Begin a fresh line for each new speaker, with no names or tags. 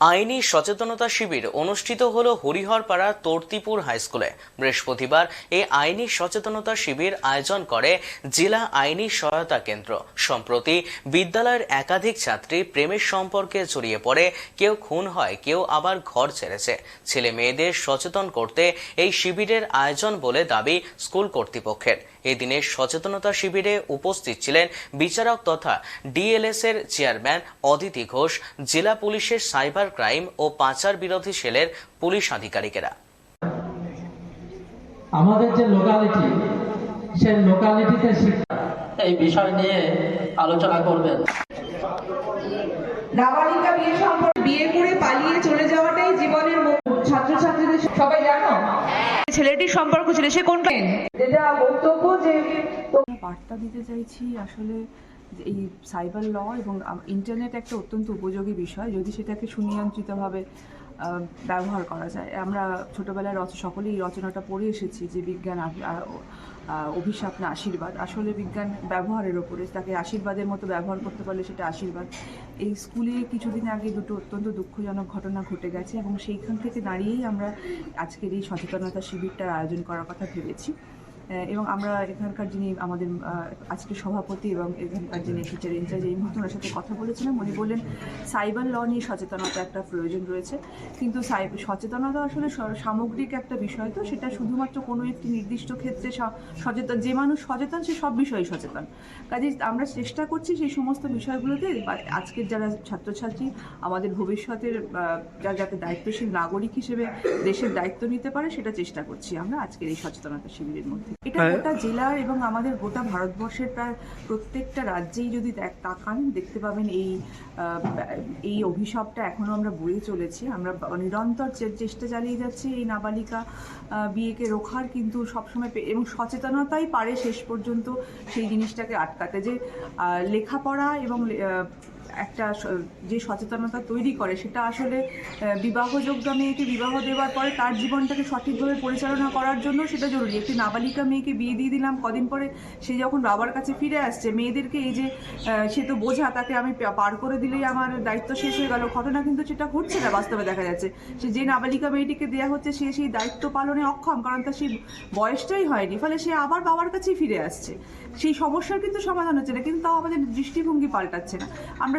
আইনি সচেতনতা শিবির অনুষ্ঠিত হল হরিহরপাড়া তর্তিপুর হাই স্কুলে। বৃহস্পতিবার এই আইনি সচেতনতা শিবির আয়োজন করে জেলা আইনি সহায়তা কেন্দ্র। সম্প্রতি বিদ্যালয়ের একাধিক ছাত্রী প্রেমের সম্পর্কে জড়িয়ে পড়ে, কেউ খুন হয়, কেউ আবার ঘর ছেড়েছে। ছেলে মেয়েদের সচেতন করতে এই শিবিরের আয়োজন বলে দাবি স্কুল কর্তৃপক্ষের। এদিনের সচেতনতা শিবিরে উপস্থিত ছিলেন বিচারক তথা ডিএলএস এর চেয়ারম্যান অদিতি ঘোষ, জেলা পুলিশের সাইবার ক্রাইম ও পাচার বিরোধী সেলের পুলিশ আধিকারিকেরা।
আমাদের যে লোকালিটি সেই লোকালিটিতে শিক্ষা।
এই বিষয় নিয়ে আলোচনা করবেন।
নাবালিকা বিয়ে সম্পর্কে বিয়ে করে পালিয়ে চলে যাওয়াটাই জীবনের ছাত্রছাত্রীদের সবাই জানো? ছেলেটির সম্পর্ক ছিল সে কোন যেটা বক্তব্য যে
বার্তা দিতে চাইছি আসলে এই সাইবার ল এবং ইন্টারনেট একটা অত্যন্ত উপযোগী বিষয়, যদি সেটাকে সুনিয়ন্ত্রিতভাবে ব্যবহার করা যায়। আমরা ছোটোবেলায় রচ সকলেই রচনাটা পড়ে এসেছি যে বিজ্ঞান অভিশাপ না, আশীর্বাদ। আসলে বিজ্ঞান ব্যবহারের ওপরে তাকে আশীর্বাদের মতো ব্যবহার করতে পারলে সেটা আশীর্বাদ। এই স্কুলে কিছুদিন আগে দুটো অত্যন্ত দুঃখজনক ঘটনা ঘটে গেছে এবং সেইখান থেকে দাঁড়িয়েই আমরা আজকের এই সচেতনতা শিবিরটার আয়োজন করার কথা ভেবেছি। এবং আমরা এখানকার যিনি আমাদের আহ, আজকের সভাপতি এবং এখানকার যিনি টিচার ইনচার্জ এই মুহূর্তে ওনার সাথে কথা বলেছিলাম। উনি বললেন সাইবার ল নিয়ে সচেতনতা একটা প্রয়োজন রয়েছে। কিন্তু সচেতনতা আসলে সামগ্রিক একটা বিষয় তো। সেটা শুধুমাত্র কোনো একটি নির্দিষ্ট ক্ষেত্রে সচেতন যে মানুষ সচেতন সে সব বিষয়ে সচেতন। কাজে আমরা চেষ্টা করছি সেই সমস্ত বিষয়গুলোতে আজকের যারা ছাত্রছাত্রী আমাদের ভবিষ্যতের যারা যাতে দায়িত্বশীল নাগরিক হিসেবে দেশের দায়িত্ব নিতে পারে সেটা চেষ্টা করছি আমরা আজকের এই সচেতনতা শিবিরের মধ্যে। এটা গোটা জেলার এবং আমাদের গোটা ভারতবর্ষের প্রায় প্রত্যেকটা রাজ্যেই যদি তাকান দেখতে পাবেন এই এই অভিশাপটা এখনও আমরা বয়ে চলেছি। আমরা নিরন্তর চেষ্টা চালিয়ে যাচ্ছি এই নাবালিকা বিয়েকে রোখার কিন্তু সবসময় এবং সচেতনতাই পারে শেষ পর্যন্ত সেই জিনিসটাকে আটকাতে। যে লেখাপড়া এবং একটা যে সচেতনতা তৈরি করে, সেটা আসলে বিবাহযোগ্য মেয়েকে বিবাহ দেওয়ার পরে তার জীবনটাকে সঠিকভাবে পরিচালনা করার জন্য সেটা জরুরি। একটি নাবালিকা মেয়েকে বিয়ে দিয়ে দিলাম, কদিন পরে সে যখন বাবার কাছে ফিরে আসছে, মেয়েদেরকে এই যে সে তো বোঝা, তাকে আমি পার করে দিলেই আমার দায়িত্ব শেষ হয়ে গেল। ঘটনা কিন্তু সেটা ঘটছে না বাস্তবে দেখা যাচ্ছে। সে যে নাবালিকা মেয়েটিকে দেওয়া হচ্ছে, সে সেই দায়িত্ব পালনে অক্ষম, কারণ তার সেই বয়সটাই হয়নি, ফলে সে আবার বাবার কাছেই ফিরে আসছে। সেই সমস্যার কিন্তু সমাধান হচ্ছে না, কিন্তু তাও আমাদের দৃষ্টিভঙ্গি পাল্টাচ্ছে না। আমরা